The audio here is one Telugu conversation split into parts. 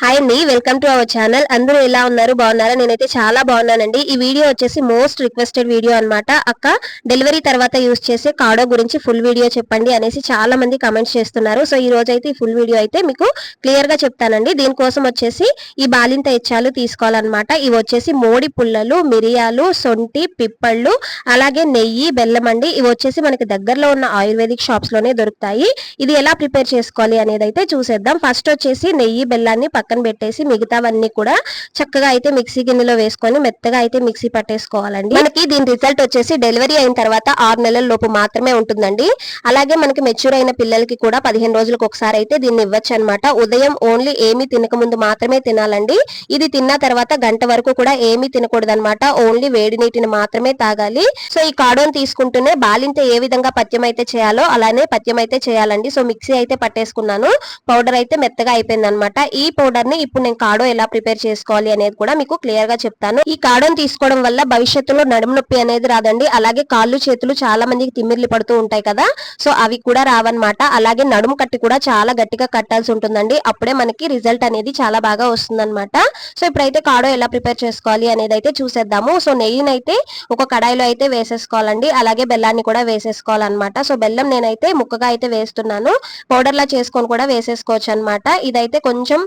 హాయ్ అండి వెల్కమ్ టు అవర్ ఛానల్ అందరూ ఎలా ఉన్నారు? బాగున్నారా? నేనైతే చాలా బాగున్నానండి. ఈ వీడియో వచ్చేసి మోస్ట్ రిక్వెస్టెడ్ వీడియో అన్నమాట. అక్క డెలివరీ తర్వాత యూస్ చేసే కాడో గురించి ఫుల్ వీడియో చెప్పండి అనేసి చాలా మంది కమెంట్స్ చేస్తున్నారు. సో ఈ రోజు అయితే ఈ ఫుల్ వీడియో అయితే మీకు క్లియర్గా చెప్తానండి. దీనికోసం వచ్చేసి ఈ బాలింత ఇచ్చాలు తీసుకోవాలన్నమాట. ఇవి వచ్చేసి మోడి పుల్లలు మిరియాలు సొంటి పిప్పళ్ళు అలాగే నెయ్యి బెల్లం అండి. ఇవి వచ్చేసి మనకి దగ్గరలో ఉన్న ఆయుర్వేదిక్ షాప్స్లోనే దొరుకుతాయి. ఇది ఎలా ప్రిపేర్ చేసుకోవాలి అనేది అయితే చూసేద్దాం. ఫస్ట్ వచ్చేసి నెయ్యి బెల్లాన్ని పక్కన పెట్టేసి మిగతావన్నీ కూడా చక్కగా అయితే మిక్సీ గిన్నెలో వేసుకొని మెత్తగా అయితే మిక్సీ పట్టేసుకోవాలండి. మనకి దీని రిజల్ట్ వచ్చేసి డెలివరీ అయిన తర్వాత ఆరు నెలల లోపు మాత్రమే ఉంటుందండి. అలాగే మనకి మెచ్యూర్ అయిన పిల్లలకి కూడా పదిహేను రోజులకు ఒకసారి అయితే దీన్ని ఇవ్వచ్చు అనమాట ఉదయం ఓన్లీ ఏమీ తినక ముందు మాత్రమే తినాలండి. ఇది తిన్న తర్వాత గంట వరకు కూడా ఏమీ తినకూడదు అనమాట ఓన్లీ వేడి నీటిని మాత్రమే తాగాలి. సో ఈ కాడోన్ తీసుకుంటూనే బాలింత ఏ విధంగా పత్యం అయితే చేయాలో అలానే పత్యం అయితే చేయాలండి. సో మిక్సీ అయితే పట్టేసుకున్నాను. పౌడర్ అయితే మెత్తగా అయిపోయింది అనమాట ఈ పౌడర్ పౌడర్ని ఇప్పుడు నేను కాడో ఎలా ప్రిపేర్ చేసుకోవాలి అనేది కూడా మీకు క్లియర్గా చెప్తాను. ఈ కాడోని తీసుకోవడం వల్ల భవిష్యత్తులో నడుము నొప్పి అనేది రాదండి. అలాగే కాళ్ళు చేతులు చాలా మందికి తిమ్మిర్లు పడుతూ ఉంటాయి కదా. సో అవి కూడా రావన్నమాట. అలాగే నడుము కట్టి కూడా చాలా గట్టిగా కట్టాల్సి ఉంటుందండి. అప్పుడే మనకి రిజల్ట్ అనేది చాలా బాగా వస్తుందన్నమాట. సో ఇప్పుడైతే కాడో ఎలా ప్రిపేర్ చేసుకోవాలి అనేది అయితే చూసేద్దాము. సో నెయ్యిని అయితే ఒక కడాయిలో అయితే వేసేసుకోవాలండి. అలాగే బెల్లాన్ని కూడా వేసేసుకోవాలన్నమాట. సో బెల్లం నేనైతే ముక్కగా అయితే వేస్తున్నాను. పౌడర్లా చేసుకొని కూడా వేసేసుకోవచ్చు అనమాట ఇదైతే కొంచెం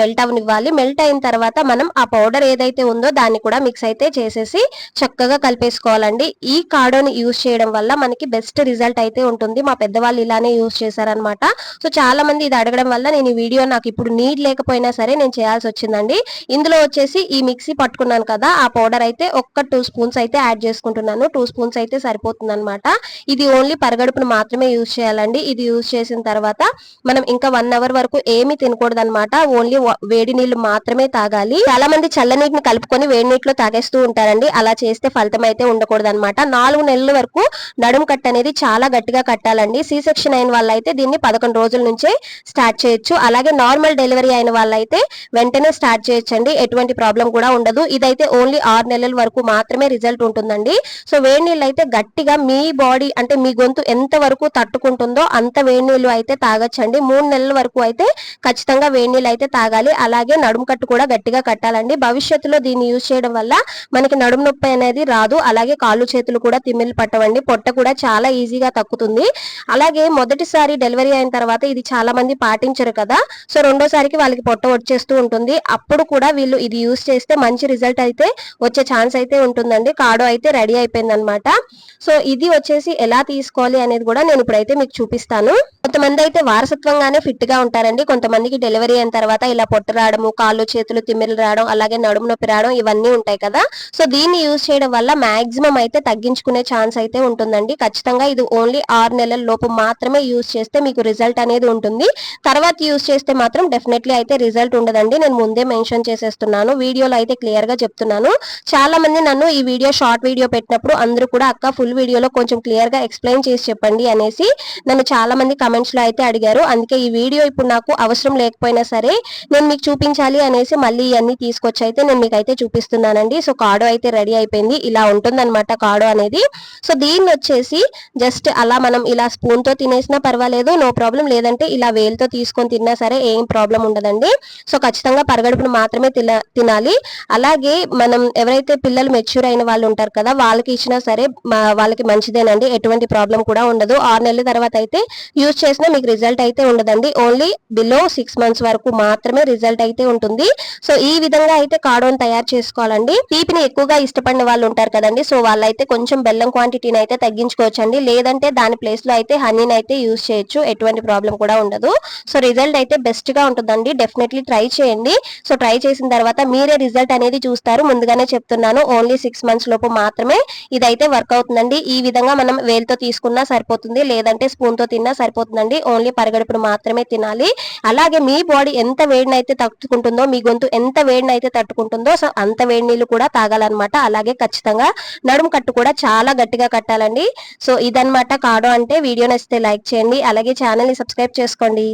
మెల్ట్ అవనివ్వాలి. మెల్ట్ అయిన తర్వాత మనం ఆ పౌడర్ ఏదైతే ఉందో దాన్ని కూడా మిక్స్ అయితే చేసేసి చక్కగా కలిపేసుకోవాలండి. ఈ కాడోని యూజ్ చేయడం వల్ల మనకి బెస్ట్ రిజల్ట్ అయితే ఉంటుంది. మా పెద్దవాళ్ళు ఇలానే యూజ్ చేశారనమాట సో చాలా మంది ఇది అడగడం వల్ల నేను ఈ వీడియో నాకు ఇప్పుడు నీడ్ లేకపోయినా సరే నేను చేయాల్సి వచ్చిందండి. ఇందులో వచ్చేసి ఈ మిక్సీ పట్టుకున్నాను కదా ఆ పౌడర్ అయితే ఒక్క టూ స్పూన్స్ అయితే యాడ్ చేసుకుంటున్నాను. టూ స్పూన్స్ అయితే సరిపోతుంది అనమాట ఇది ఓన్లీ పరగడుపును మాత్రమే యూజ్ చేయాలండి. ఇది యూజ్ చేసిన తర్వాత మనం ఇంకా వన్ అవర్ వరకు ఏమి తినకూడదు అనమాట ఓన్లీ వేడి నీళ్ళు మాత్రమే తాగాలి. చాలా మంది చల్లనీటిని కలుపుకొని వేడి నీటిలో తాగేస్తూ ఉంటారండి. అలా చేస్తే ఫలితం అయితే ఉండకూడదు అనమాట నాలుగు నెలల వరకు నడుము కట్ అనేది చాలా గట్టిగా కట్టాలండి. సి సెక్షన్ అయిన వాళ్ళైతే దీన్ని పదకొండు రోజుల నుంచే స్టార్ట్ చేయొచ్చు. అలాగే నార్మల్ డెలివరీ అయిన వాళ్ళైతే వెంటనే స్టార్ట్ చేయొచ్చండి. ఎటువంటి ప్రాబ్లం కూడా ఉండదు. ఇదైతే ఓన్లీ ఆరు నెలల వరకు మాత్రమే రిజల్ట్ ఉంటుందండి. సో వేడి నీళ్ళు అయితే గట్టిగా మీ బాడీ అంటే మీ గొంతు ఎంత వరకు తట్టుకుంటుందో అంత వేడి నీళ్ళు అయితే తాగొచ్చండి. మూడు నెలల వరకు అయితే ఖచ్చితంగా వేడి నీళ్ళు అయితే తాగ తాగాలి. అలాగే నడుము కట్టు కూడా గట్టిగా కట్టాలండి. భవిష్యత్తులో దీన్ని యూజ్ చేయడం వల్ల మనకి నడుము నొప్పి అనేది రాదు. అలాగే కాళ్ళు చేతులు కూడా తిమ్మిలు పట్టవండి. పొట్ట కూడా చాలా ఈజీగా తక్కుతుంది. అలాగే మొదటిసారి డెలివరీ అయిన తర్వాత ఇది చాలా మంది పాటించరు కదా. సో రెండోసారికి వాళ్ళకి పొట్ట వచ్చేస్తూ ఉంటుంది. అప్పుడు కూడా వీళ్ళు ఇది యూజ్ చేస్తే మంచి రిజల్ట్ అయితే వచ్చే ఛాన్స్ అయితే ఉంటుందండి. కాడో అయితే రెడీ అయిపోయింది అనమాట సో ఇది వచ్చేసి ఎలా తీసుకోవాలి అనేది కూడా నేను ఇప్పుడైతే మీకు చూపిస్తాను. కొంతమంది అయితే వారసత్వంగానే ఫిట్గా ఉంటారండి. కొంతమందికి డెలివరీ అయిన తర్వాత ఇలా పొట్టు రావడము కాళ్ళు చేతులు తిమ్మిరలు రావడం అలాగే నడుము నొప్పి రావడం ఇవన్నీ ఉంటాయి కదా. సో దీన్ని యూజ్ చేయడం వల్ల మాక్సిమం అయితే తగ్గించుకునే ఛాన్స్ అయితే ఉంటుందండి. ఖచ్చితంగా ఇది ఓన్లీ ఆరు నెలల లోపు మాత్రమే యూజ్ చేస్తే మీకు రిజల్ట్ అనేది ఉంటుంది. తర్వాత యూజ్ చేస్తే మాత్రం డెఫినెట్లీ అయితే రిజల్ట్ ఉండదండి. నేను ముందే మెన్షన్ చేసేస్తున్నాను. వీడియోలో అయితే క్లియర్గా చెప్తున్నాను. చాలా మంది నన్ను ఈ వీడియో షార్ట్ వీడియో పెట్టినప్పుడు అందరూ కూడా అక్క ఫుల్ వీడియోలో కొంచెం క్లియర్గా ఎక్స్ప్లెయిన్ చేసి చెప్పండి అనేసి నన్ను చాలా మంది కమెంట్ కమెంట్స్లో అయితే అడిగారు. అందుకే ఈ వీడియో ఇప్పుడు నాకు అవసరం లేకపోయినా సరే నేను మీకు చూపించాలి అనేసి మళ్ళీ ఇవన్నీ తీసుకొచ్చి అయితే నేను మీకు అయితే చూపిస్తున్నానండి. సో కాడో అయితే రెడీ అయిపోయింది. ఇలా ఉంటుందన్నమాట కాడో అనేది. సో దీన్ని వచ్చేసి జస్ట్ అలా మనం ఇలా స్పూన్తో తినేసినా పర్వాలేదు నో ప్రాబ్లం. లేదంటే ఇలా వేలుతో తీసుకొని తిన్నా సరే ఏం ప్రాబ్లం ఉండదండి. సో ఖచ్చితంగా పరగడుపును మాత్రమే తినాలి. అలాగే మనం ఎవరైతే పిల్లలు మెచ్యూర్ అయిన వాళ్ళు ఉంటారు కదా వాళ్ళకి ఇచ్చినా సరే వాళ్ళకి మంచిదేనండి. ఎటువంటి ప్రాబ్లం కూడా ఉండదు. ఆరు నెలల తర్వాత అయితే యూజ్ చేసినా మీకు రిజల్ట్ అయితే ఉండదండి. ఓన్లీ బిలో సిక్స్ మంత్స్ వరకు మాత్రమే రిజల్ట్ అయితే ఉంటుంది. సో ఈ విధంగా అయితే కాడోన్ తయారు చేసుకోవాలండి. తీపిని ఎక్కువగా ఇష్టపడిన వాళ్ళు ఉంటారు కదండి. సో వాళ్ళైతే కొంచెం బెల్లం క్వాంటిటీని అయితే తగ్గించుకోవచ్చండి. లేదంటే దాని ప్లేస్లో అయితే హనీని అయితే యూజ్ చేయొచ్చు. ఎటువంటి ప్రాబ్లం కూడా ఉండదు. సో రిజల్ట్ అయితే బెస్ట్గా ఉంటుందండి. డెఫినెట్లీ ట్రై చేయండి. సో ట్రై చేసిన తర్వాత మీరే రిజల్ట్ అనేది చూస్తారు. ముందుగానే చెప్తున్నాను. ఓన్లీ సిక్స్ మంత్స్ లోపు మాత్రమే ఇదైతే వర్క్ అవుతుందండి. ఈ విధంగా మనం వేలుతో తీసుకున్నా సరిపోతుంది. లేదంటే స్పూన్తో తిన్నా సరిపోతుందండి ఓన్లీ పరిగడుపును మాత్రమే తినాలి. అలాగే మీ బాడీ ఎంత వేడినైతే తట్టుకుంటుందో మీ గొంతు ఎంత వేడినైతే తట్టుకుంటుందో సో అంత వేడి నీళ్ళు కూడా తాగాలన్నమాట. అలాగే ఖచ్చితంగా నడుము కట్టు కూడా చాలా గట్టిగా కట్టాలండి. సో ఇదనమాట కాడో అంటే వీడియో నచ్చితే లైక్ చేయండి. అలాగే ఛానల్ని సబ్స్క్రైబ్ చేసుకోండి.